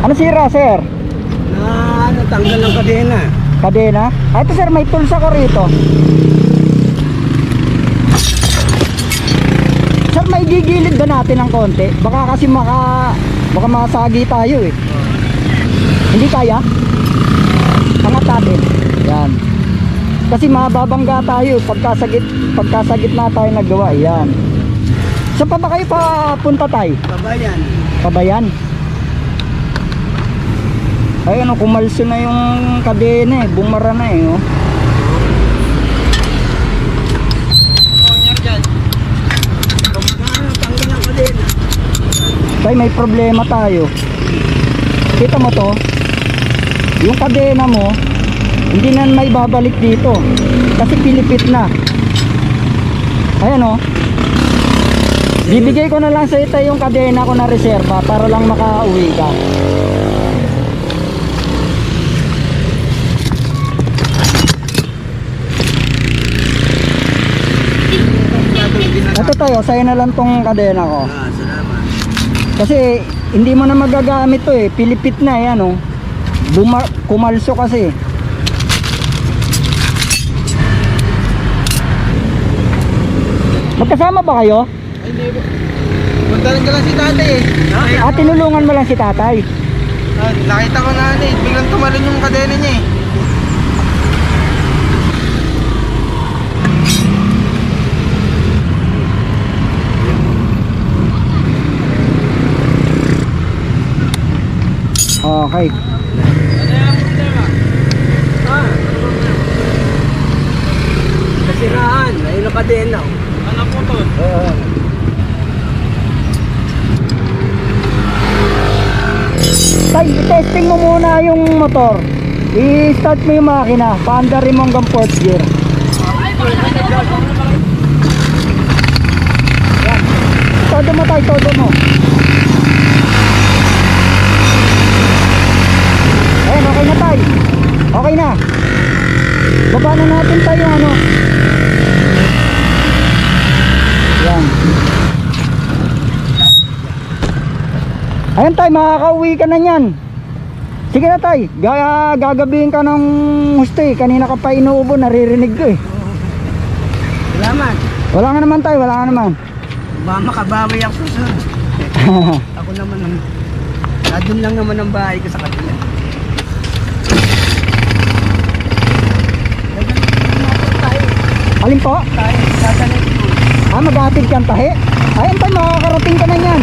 Ano sira, sir? Na ano, tanggal ng kadena. Kadena? Ah, ito sir, may tools ako rito. Sir, may gigilid ba natin ng konti? Baka kasi maka... Baka masagi tayo eh. Hindi kaya? Angat natin. Yan. Kasi mababangga tayo pagkasagit, pagkasagit na tayo nagawa. Yan. So pa ba kayo papunta tayo? Babayan. Pabayan? Ay ano, kumalso na yung kadena eh. Bumara na eh. Oh. Tay, may problema tayo. Kita mo to? Yung kadena mo, hindi na may babalik dito. Kasi pilipit na. Ayan oh. Bibigay ko na lang sa ito yung kadena ko na reserva para lang makauwi ka. Tayo, sa'yo na lang tong kadena ko. Ah, salamat. Kasi hindi mo na magagamit to eh. Pilipit na yan oh. Buma kumalso kasi. Magkasama ba kayo? Ay, hindi po. Punta rin ka lang si tatay eh. Ah, tinulungan mo lang si tatay. Ah, nakita ko na ano eh. Biglang tumalon yung kadena niya eh. Okay. Ah. Nasiraan. Ayun ang kadena. Ano po to? Oo. Tay, testing mo muna yung motor. I-start mo yung makina. Paandarin mo hanggang fourth gear. Yan. Todo mo tay, todo mo. Baba na natin tayo ano. Yan. Ayan tay, makakauwi ka na niyan. Sige na tay, Ga gagabihin ka ng gusto eh. Kanina ka pa inuubo, naririnig ko eh. Salamat. Wala nga naman tay, wala nga naman. Baka makabawi ako sa... Ako naman ang... Nandun lang naman ang bahay ko sa kanila. Alin po? Tayo, sasanay ko. Ah, mag-aatid kang tahi? Ayan tay, makakarating ka na niyan.